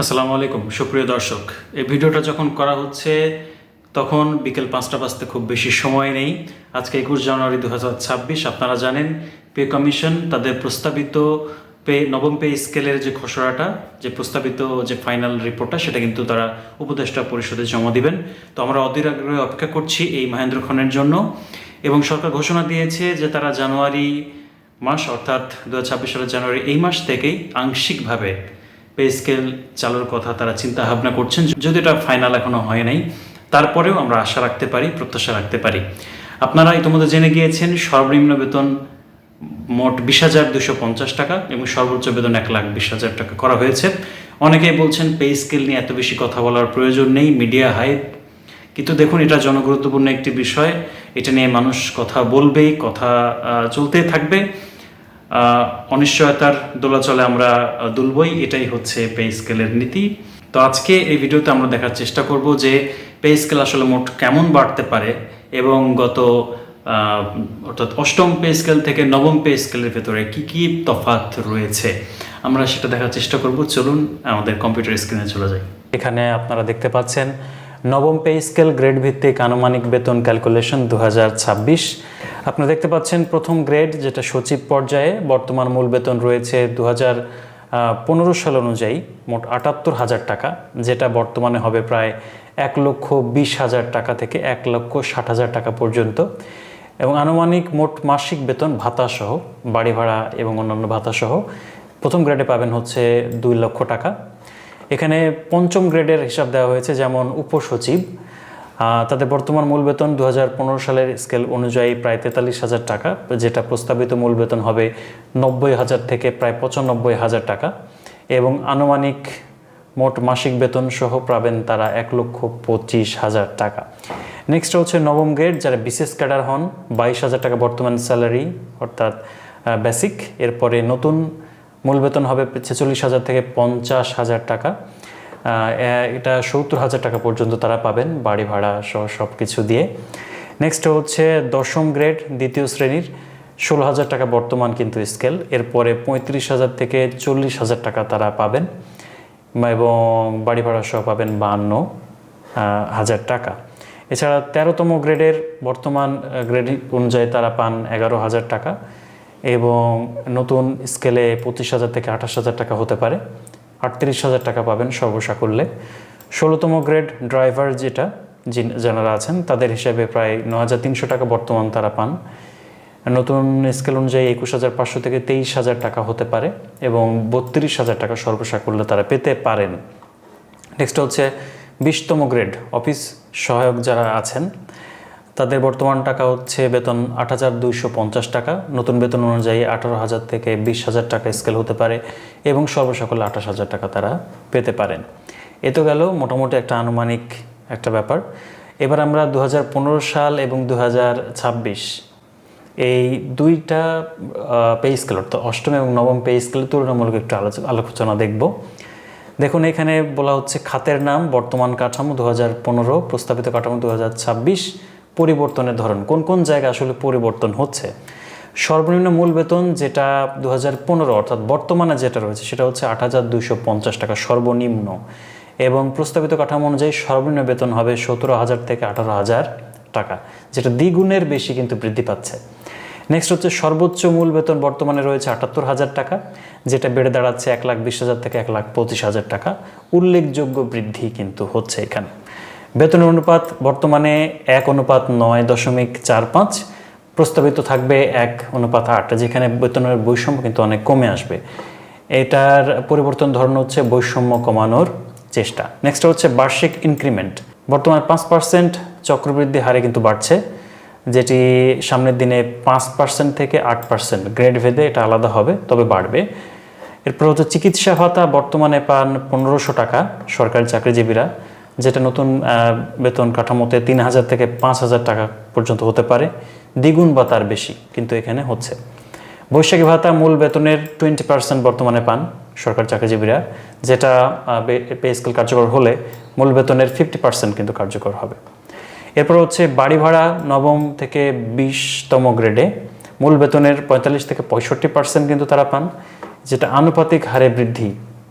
আসসালামু আলাইকুম, সুপ্রিয় দর্শক। এই ভিডিওটা যখন করা হচ্ছে, তখন বিকেল পাঁচটা বাজতে খুব বেশি সময় নেই। আজকে একুশ জানুয়ারি দু হাজার ছাব্বিশ, আপনারা জানেন, পে কমিশন তাদের প্রস্তাবিত পে, নবম পে স্কেলের যে খসড়াটা, যে প্রস্তাবিত যে ফাইনাল রিপোর্টটা, সেটা কিন্তু তারা উপদেষ্টা পরিষদে জমা দিবেন। তো আমরা অধীর আগ্রহে অপেক্ষা করছি এই মহেন্দ্র খনের জন্য। এবং সরকার ঘোষণা দিয়েছে যে তারা জানুয়ারি মাস, অর্থাৎ দু সালের জানুয়ারি এই মাস থেকেই আংশিকভাবে পে স্কেল চালুর কথা তারা চিন্তা ভাবনা করছেন যদি এটা ফাইনাল এখনও হয় নাই। তারপরেও আমরা আশা রাখতে পারি প্রত্যাশা রাখতে পারি। আপনারা ইতিমধ্যে জেনে গিয়েছেন সর্বনিম্ন বেতন মোট বিশ হাজার দুশো পঞ্চাশ টাকা এবং সর্বোচ্চ বেতন এক লাখ বিশ হাজার টাকা করা হয়েছে। অনেকেই বলছেন পে স্কেল নিয়ে এত বেশি কথা বলার প্রয়োজন নেই মিডিয়া হাইপ কিন্তু দেখুন এটা জনগুরুত্বপূর্ণ একটি বিষয়। এটা নিয়ে মানুষ কথা বলবেই কথা আহ, চলতেই থাকবে। অনিশ্চয়তার দোলাচলে আমরা দুলবই। এটাই হচ্ছে পে স্কেলের নীতি। তো আজকে এই ভিডিওতে আমরা দেখার চেষ্টা করব যে পে স্কেল আসলে মোট কেমন বাড়তে পারে এবং গত অর্থাৎ অষ্টম পে স্কেল থেকে নবম পে স্কেলের ভেতরে কি কি তফাৎ রয়েছে আমরা সেটা দেখার চেষ্টা করব। চলুন, আমাদের কম্পিউটার স্ক্রিনে চলে যাই। এখানে আপনারা দেখতে পাচ্ছেন, নবম পে স্কেল গ্রেড ভিত্তিক আনুমানিক বেতন ক্যালকুলেশন দু হাজার ছাব্বিশ। আপনারা দেখতে পাচ্ছেন প্রথম গ্রেড, যেটা সচিব পর্যায়ে বর্তমান মূল বেতন রয়েছে দু পনেরো সাল অনুযায়ী মোট আটাত্তর হাজার টাকা, যেটা বর্তমানে হবে প্রায় এক লক্ষ বিশ হাজার টাকা থেকে এক লক্ষ ষাট হাজার টাকা পর্যন্ত। এবং আনুমানিক মোট মাসিক বেতন ভাতাসহ, বাড়ি ভাড়া এবং অন্যান্য ভাতাসহ প্রথম গ্রেডে পাবেন হচ্ছে দুই লক্ষ টাকা। এখানে পঞ্চম গ্রেডের হিসাব দেওয়া হয়েছে যেমন উপসচিব তাদের বর্তমান মূল বেতন দু হাজার পনেরো সালের স্কেল অনুযায়ী প্রায় তেতাল্লিশ হাজার টাকা, যেটা প্রস্তাবিত মূল বেতন হবে নব্বই হাজার থেকে প্রায় পঁচানব্বই হাজার টাকা। এবং আনুমানিক মোট মাসিক বেতন সহ পাবেন তারা এক লক্ষ পঁচিশ হাজার টাকা। নেক্সট হচ্ছে নবম গ্রেড যারা বিশেষ ক্যাডার হন, বাইশ হাজার টাকা বর্তমান স্যালারি অর্থাৎ বেসিক এরপরে নতুন মূল বেতন হবে ছেচল্লিশ হাজার থেকে পঞ্চাশ হাজার টাকা। এটা সত্তর হাজার টাকা পর্যন্ত তারা পাবেন বাড়ি ভাড়া সহ সব কিছু দিয়ে। নেক্সট হচ্ছে দশম গ্রেড দ্বিতীয় শ্রেণির ষোলো হাজার টাকা বর্তমান কিন্তু স্কেল এরপরে পঁয়ত্রিশ হাজার থেকে চল্লিশ হাজার টাকা তারা পাবেন এবং বাড়ি ভাড়া সহ পাবেন বাহান্ন হাজার টাকা। এছাড়া তেরোতম গ্রেডের বর্তমান গ্রেড অনুযায়ী তারা পান এগারো হাজার টাকা এবং নতুন স্কেলে পঁচিশ হাজার থেকে আঠাশ হাজার টাকা হতে পারে। আটত্রিশ হাজার টাকা পাবেন সর্বসাকুল্যে। ষোলোতম গ্রেড ড্রাইভার যেটা যারা আছেন, তাদের হিসাবে প্রায় ন হাজার তিনশো টাকা বর্তমান তারা পান। নতুন স্কেল অনুযায়ী একুশ হাজার পাঁচশো থেকে তেইশ হাজার টাকা হতে পারে এবং বত্রিশ হাজার টাকা সর্বসাকুল্যে তারা পেতে পারেন। নেক্সট হচ্ছে বিশতম গ্রেড, অফিস সহায়ক যারা আছেন তাদের বর্তমান টাকা হচ্ছে বেতন আট হাজার দুইশো পঞ্চাশ টাকা। নতুন বেতন অনুযায়ী আঠারো হাজার থেকে বিশ হাজার টাকা স্কেল হতে পারে এবং সর্বসকলে আঠাশ হাজার টাকা তারা পেতে পারেন। এ তো গেল মোটামুটি একটা আনুমানিক একটা ব্যাপার। এবার আমরা দু হাজার পনেরো সাল এবং দু হাজার ছাব্বিশ এই দুইটা পে স্কেল, অর্থাৎ অষ্টম এবং নবম পে স্কেলের তুলনামূলক একটু আলোচ- আলোচনা দেখব। দেখুন, এখানে বলা হচ্ছে খাতের নাম, বর্তমান কাঠামো দু প্রস্তাবিত কাঠামো দু হাজার ছাব্বিশ। পরিবর্তনের ধরন। কোন কোন জায়গায় আসলে পরিবর্তন হচ্ছে? সর্বনিম্ন মূল বেতন যেটা দু পনেরো, অর্থাৎ বর্তমানে যেটা রয়েছে, সেটা হচ্ছে আট হাজার দুইশো পঞ্চাশ টাকা সর্বনিম্ন। এবং প্রস্তাবিত কাঠামো অনুযায়ী সর্বনিম্ন বেতন হবে সতেরো হাজার থেকে আঠারো হাজার টাকা, যেটা দ্বিগুণের বেশি কিন্তু বৃদ্ধি পাচ্ছে। নেক্সট হচ্ছে সর্বোচ্চ মূল বেতন বর্তমানে রয়েছে আটাত্তর হাজার টাকা, যেটা বেড়ে দাঁড়াচ্ছে এক লাখ বিশ হাজার থেকে এক লাখ পঁচিশ হাজার টাকা। উল্লেখযোগ্য বৃদ্ধি কিন্তু হচ্ছে এখানে। বেতনের অনুপাত বর্তমানে এক অনুপাত নয় দশমিক চার পাঁচ, প্রস্তাবিত থাকবে এক অনুপাত আট, যেখানে বেতনের বৈষম্য কিন্তু অনেক কমে আসবে। এটার পরিবর্তন ধরন হচ্ছে বৈষম্য কমানোর চেষ্টা। নেক্সট হচ্ছে বার্ষিক ইনক্রিমেন্ট বর্তমানে পাঁচ পার্সেন্ট চক্রবৃদ্ধি হারে কিন্তু বাড়ছে, যেটি সামনের দিনে পাঁচ পার্সেন্ট থেকে আট পার্সেন্ট। গ্রেড ভেদে এটা আলাদা হবে, তবে বাড়বে। এরপর হচ্ছে চিকিৎসা ভাতা বর্তমানে পান পনেরোশো টাকা সরকারি চাকরিজীবীরা। যেটা নতুন বেতন কাঠামোতে তিন হাজার থেকে পাঁচ হাজার টাকা পর্যন্ত হতে পারে। দ্বিগুণ বা তার বেশি কিন্তু এখানে হচ্ছে। বৈশাখী ভাতা মূল বেতনের টোয়েন্টি পার্সেন্ট বর্তমানে পান সরকারি চাকরিজীবীরা, যেটা পে স্কেল কার্যকর হলে মূল বেতনের ফিফটি পার্সেন্ট কিন্তু কার্যকর হবে। এরপর হচ্ছে বাড়ি ভাড়া নবম থেকে বিশতম গ্রেডে। মূল বেতনের পঁয়তাল্লিশ থেকে পঁয়ষট্টি পার্সেন্ট কিন্তু তারা পান। যেটা আনুপাতিক হারে বৃদ্ধি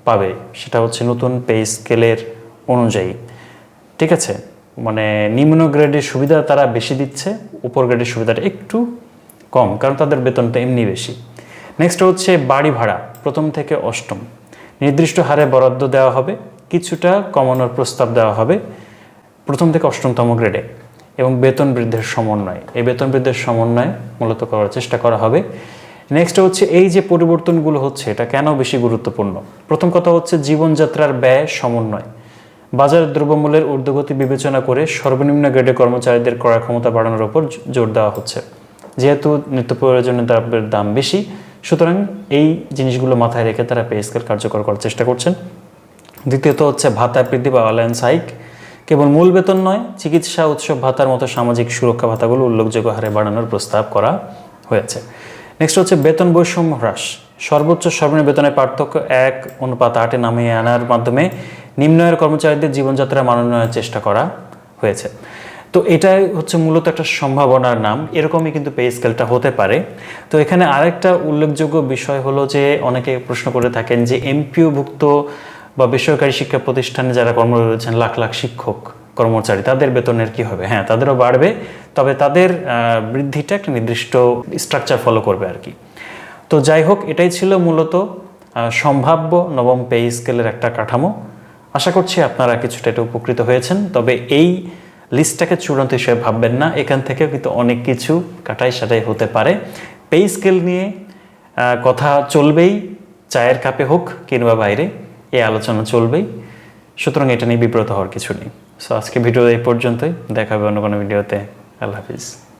পাবে, সেটা হচ্ছে নতুন পে স্কেলের অনুযায়ী। ঠিক আছে? মানে নিম্ন গ্রেডের সুবিধা তারা বেশি দিচ্ছে, উপর গ্রেডের সুবিধাটা একটু কম, কারণ তাদের বেতনটা এমনি বেশি। নেক্সট হচ্ছে বাড়ি ভাড়া, প্রথম থেকে অষ্টম। নির্দিষ্ট হারে বরাদ্দ দেওয়া হবে, কিছুটা কমানোর প্রস্তাব দেওয়া হবে প্রথম থেকে অষ্টমতম গ্রেডে এবং বেতন বৃদ্ধির সমন্বয়। এই বেতন বৃদ্ধির সমন্বয় মূলত করার চেষ্টা করা হবে। নেক্সট হচ্ছে এই যে পরিবর্তনগুলো হচ্ছে, এটা কেন বেশি গুরুত্বপূর্ণ? প্রথম কথা হচ্ছে জীবনযাত্রার ব্যয় সমন্বয়। বাজার দ্রব্যমূল্যের ঊর্ধ্বগতি বিবেচনা করে সর্বনিম্ন গ্রেডে কর্মচারীদের ক্রয় ক্ষমতা বাড়ানোর উপর জোর দেওয়া হচ্ছে। যেহেতু নিত্য প্রয়োজনীয় দ্রব্যের দাম বেশি, সুতরাং এই জিনিসগুলো মাথায় রেখে তারা পে স্কেল কার্যকর করার চেষ্টা করছেন। দ্বিতীয়ত হচ্ছে ভাতা বৃদ্ধি বা অ্যালায়েন্স হাইক। কেবল মূল বেতন নয়, চিকিৎসা, উৎসব, ভাতার মতো সামাজিক সুরক্ষা ভাতাগুলো উল্লেখযোগ্য হারে বাড়ানোর প্রস্তাব করা হয়েছে। নেক্সট হচ্ছে বেতন বৈষম্য হ্রাস। সর্বোচ্চ সর্বনিম্ন বেতনের পার্থক্য এক, অনুপাত আটে নামিয়ে আনার মাধ্যমে নিম্ন আয়ের কর্মচারীদের জীবনযাত্রা মানোন্নয়নের চেষ্টা করা হয়েছে। তো এটাই হচ্ছে মূলত একটা সম্ভাবনার নাম। এরকমই কিন্তু পে স্কেলটা হতে পারে। তো এখানে আরেকটা উল্লেখযোগ্য বিষয় হলো যে অনেকে প্রশ্ন করে থাকেন যে এমপিওভুক্ত বা বেসরকারি শিক্ষা প্রতিষ্ঠানে যারা কর্মরত রয়েছেন, লাখ লাখ শিক্ষক, কর্মচারী, তাদের বেতনের কি হবে? হ্যাঁ তাদেরও বাড়বে। তবে তাদের বৃদ্ধিটা একটা নির্দিষ্ট স্ট্রাকচার ফলো করবে আর কি। তো যাই হোক, এটাই ছিল মূলত সম্ভাব্য নবম পে স্কেলের একটা কাঠামো। আশা করছি আপনারা কিছুটা এটা উপকৃত হয়েছেন, তবে এই লিস্টটাকে চূড়ান্ত হিসেবে ভাববেন না। এখান থেকেও কিন্তু অনেক কিছু কাটাই সাটাই হতে পারে। পে স্কেল নিয়ে কথা চলবেই, চায়ের কাপে হোক কিংবা বাইরে এই আলোচনা চলবেই। সুতরাং এটা নিয়ে বিব্রত হওয়ার কিছু নেই। সো আজকে ভিডিও এই পর্যন্তই। দেখা হবে অন্য কোনো ভিডিওতে। আল্লাহ হাফিজ।